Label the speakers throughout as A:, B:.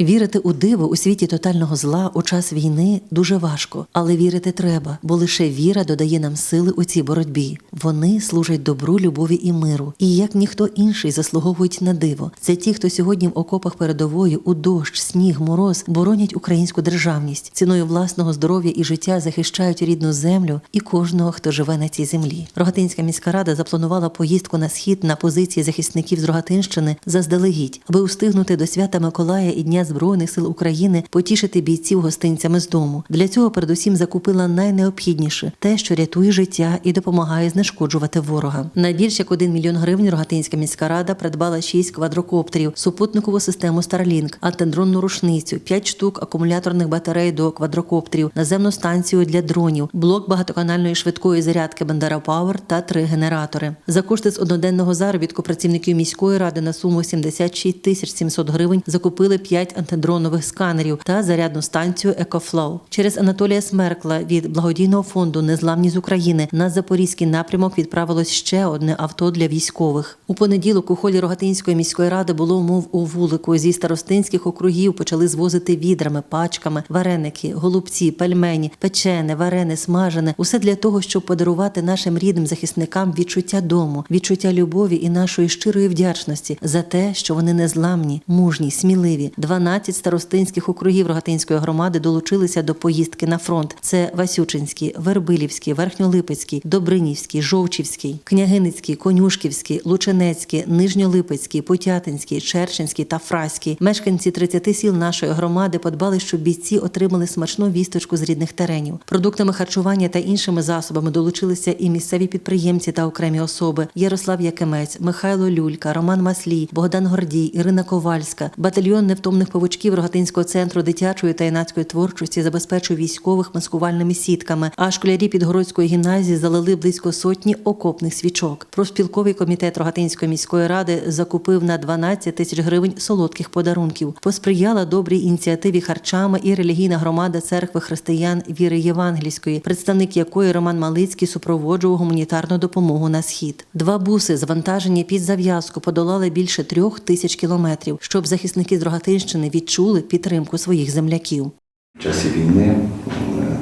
A: Вірити у диво у світі тотального зла у час війни дуже важко, але вірити треба, бо лише віра додає нам сили у цій боротьбі. Вони служать добру, любові і миру, і як ніхто інший заслуговують на диво. Це ті, хто сьогодні в окопах передової у дощ, сніг, мороз боронять українську державність, ціною власного здоров'я і життя захищають рідну землю і кожного, хто живе на цій землі. Рогатинська міська рада запланувала поїздку на схід на позиції захисників з Рогатинщини заздалегідь, аби устигнути до свята Миколая і Дня Збройних сил України потішити бійців гостинцями з дому. Для цього передусім закупила найнеобхідніше те, що рятує життя і допомагає знешкоджувати ворога. На більш як 1 мільйон гривень Рогатинська міська рада придбала 6 квадрокоптерів, супутникову систему Starlink, антидронну рушницю, 5 штук акумуляторних батарей до квадрокоптерів, наземну станцію для дронів, блок багатоканальної швидкої зарядки Бандера Пауер та три генератори. За кошти з одноденного заробітку працівників міської ради на суму 76 тисяч 700 гривень закупили 5 антидронових сканерів та зарядну станцію EcoFlow. Через Анатолія Смеркла від благодійного фонду Незламні з України на запорізький напрямок відправилось ще одне авто для військових. У понеділок у холі Рогатинської міської ради було мов у вулику. Зі старостинських округів почали звозити відрами, пачками, вареники, голубці, пельмені, печене, варене, смажене. Усе для того, щоб подарувати нашим рідним захисникам відчуття дому, відчуття любові і нашої щирої вдячності за те, що вони незламні, мужні, сміливі. 12 старостинських округів Рогатинської громади долучилися до поїздки на фронт. Це Васючинський, Вербилівський, Верхньолипецький, Добринівський, Жовчівський, Княгиницький, Конюшківський, Лученецький, Нижньолипецький, Путятинський, Черченський та Фраський. Мешканці 30 сіл нашої громади подбали, щоб бійці отримали смачну вісточку з рідних теренів. Продуктами харчування та іншими засобами долучилися і місцеві підприємці та окремі особи: Ярослав Якимець, Михайло Люлька, Роман Маслій, Богдан Гордій, Ірина Ковальська, батальйон невтомних павучків Рогатинського центру дитячої та юнацької творчості забезпечує військових маскувальними сітками. А школярі Підгородської гімназії залили близько сотні окопних свічок. Профспілковий комітет Рогатинської міської ради закупив на 12 тисяч гривень солодких подарунків. Посприяла добрій ініціативі харчами і релігійна громада церкви християн віри Євангельської, представник якої Роман Малицький супроводжував гуманітарну допомогу на схід. Два буси, звантажені під зав'язку, подолали більше трьох тисяч кілометрів, щоб захисники з Рогатинщини відчули підтримку своїх земляків.
B: В часі війни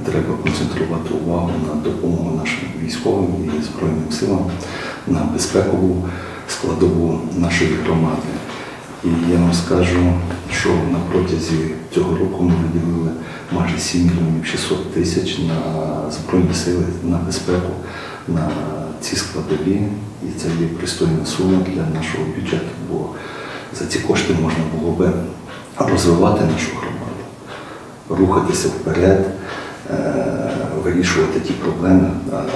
B: треба концентрувати увагу на допомогу нашим військовим і Збройним силам на безпекову складову нашої громади. І я вам скажу, що на протязі цього року ми виділили майже 7 мільйонів 600 тисяч на Збройні сили, на безпеку, на ці складові. І це є пристойна сума для нашого бюджету, бо за ці кошти можна було би розвивати нашу громаду рухатися вперед, е, вирішувати ті проблеми,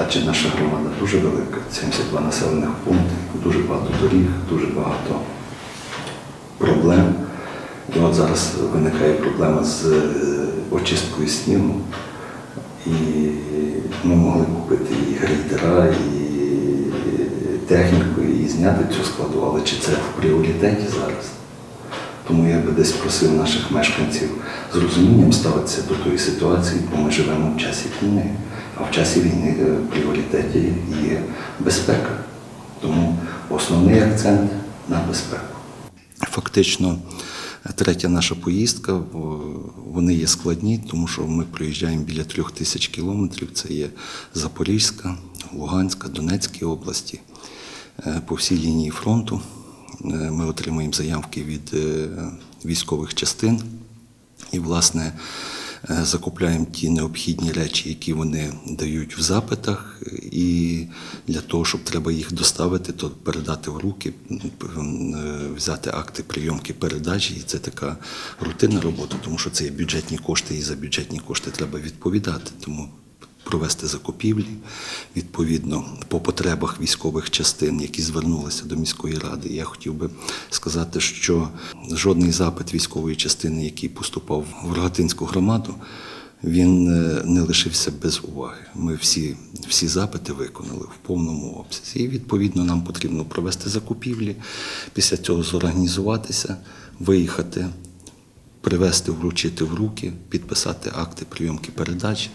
B: адже наша громада дуже велика, 72 населених пункти, дуже багато доріг, дуже багато проблем. І от зараз виникає проблема з е, очисткою снігу. І ми могли купити і грейдера, і техніку, і зняти цю складу, але чи це в пріоритеті зараз? Тому я би десь просив наших мешканців з розумінням ставитися до тої ситуації, бо ми живемо в часі війни, а в часі війни е, в пріоритеті є безпека. Тому основний акцент на безпеку. Фактично, третя наша поїздка, вони є складні, тому що ми проїжджаємо біля трьох тисяч кілометрів. Це є Запорізька, Луганська, Донецькі області е, по всій лінії фронту. Е, Ми отримуємо заявки від е, військових частин і, власне, е, закупляємо ті необхідні речі, які вони дають в запитах. І для того, щоб треба їх доставити, то передати в руки, взяти акти прийомки передачі. І це така рутинна робота, тому що це є бюджетні кошти, і за бюджетні кошти треба відповідати. Тому провести закупівлі відповідно по потребах військових частин, які звернулися до міської ради. Я хотів би сказати, що жодний запит військової частини, який поступав в Рогатинську громаду, він е, не лишився без уваги. Ми всі, всі запити виконали в повному обсязі. І відповідно нам потрібно провести закупівлі, після цього зорганізуватися, виїхати привезти, вручити в руки, підписати акти прийомки передач.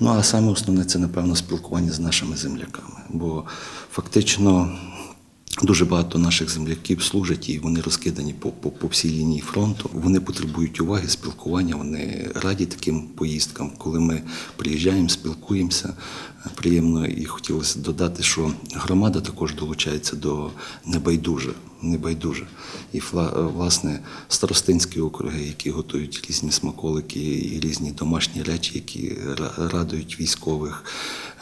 B: Ну а саме основне це, напевно, спілкування з нашими земляками. Бо фактично Дуже багато наших земляків служать і вони розкидані по, по, по всій лінії фронту. Вони потребують уваги, спілкування. Вони раді таким поїздкам. Коли ми приїжджаємо, спілкуємося, е, приємно і хотілося додати, що громада також долучається до небайдуже. Небайдуже. І фла- власне старостинські округи, які готують різні смаколики і різні домашні речі, які радують військових.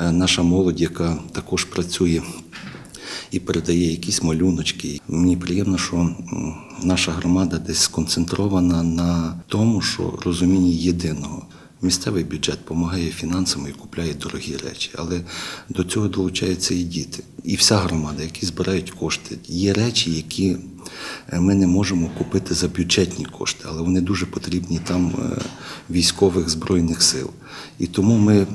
B: Е, Наша молодь, яка також працює і передає якісь малюночки. Мені приємно, що наша громада десь сконцентрована на тому, що розумінні єдиного. Місцевий бюджет допомагає фінансами і купляє дорогі речі, але до цього долучаються і діти, і вся громада, які збирають кошти. Є речі, які ми не можемо купити за бюджетні кошти, але вони дуже потрібні там е, військових збройних сил. І тому ми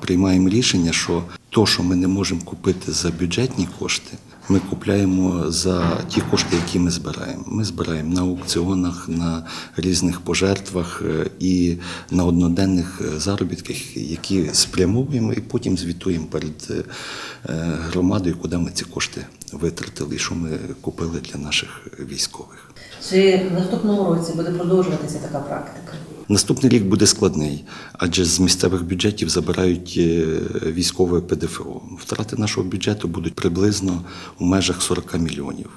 B: приймаємо рішення, що то, що ми не можемо купити за бюджетні кошти, ми купляємо за ті кошти, які ми збираємо. Ми збираємо на аукціонах, на різних пожертвах е, і на одноденних е, заробітках, які спрямовуємо і потім звітуємо перед е, е, громадою, куди ми ці кошти витратили що ми купили для наших військових.
A: Чи в наступному році буде продовжуватися така практика?
B: Наступний рік буде складний, адже з місцевих бюджетів забирають е, військове ПДФО. Втрати нашого бюджету будуть приблизно у межах 40 мільйонів.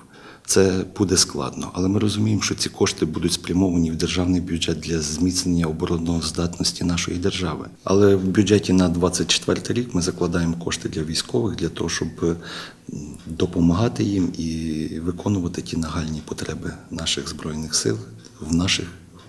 B: Це буде складно, але ми розуміємо, що ці кошти будуть спрямовані в державний бюджет для зміцнення обороноздатності нашої держави. Але в бюджеті на 24 рік ми закладаємо кошти для військових для того, щоб допомагати їм і виконувати ті нагальні потреби наших збройних сил в наших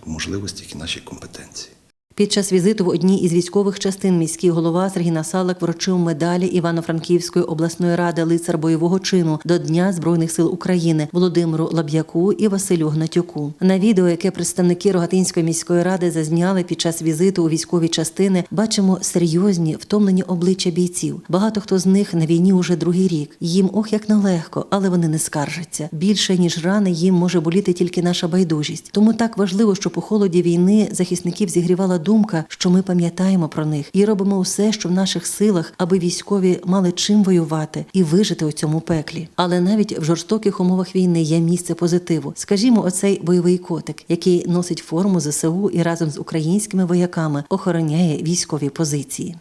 B: можливостях і нашій компетенції.
A: Під час візиту в одній із військових частин міський голова Сергій Насалик вручив медалі Івано-Франківської обласної ради лицар бойового чину до Дня Збройних сил України Володимиру Лаб'яку і Василю Гнатюку. На відео, яке представники Рогатинської міської ради зазняли під час візиту у військові частини, бачимо серйозні втомлені обличчя бійців. Багато хто з них на війні уже другий рік. Їм ох як нелегко, але вони не скаржаться. Більше ніж рани їм може боліти тільки наша байдужість. Тому так важливо, щоб у холоді війни захисників зігрівала думка, що ми пам'ятаємо про них і робимо все, що в наших силах, аби військові мали чим воювати і вижити у цьому пеклі. Але навіть в жорстоких умовах війни є місце позитиву. Скажімо, оцей бойовий котик, який носить форму ЗСУ і разом з українськими вояками охороняє військові позиції.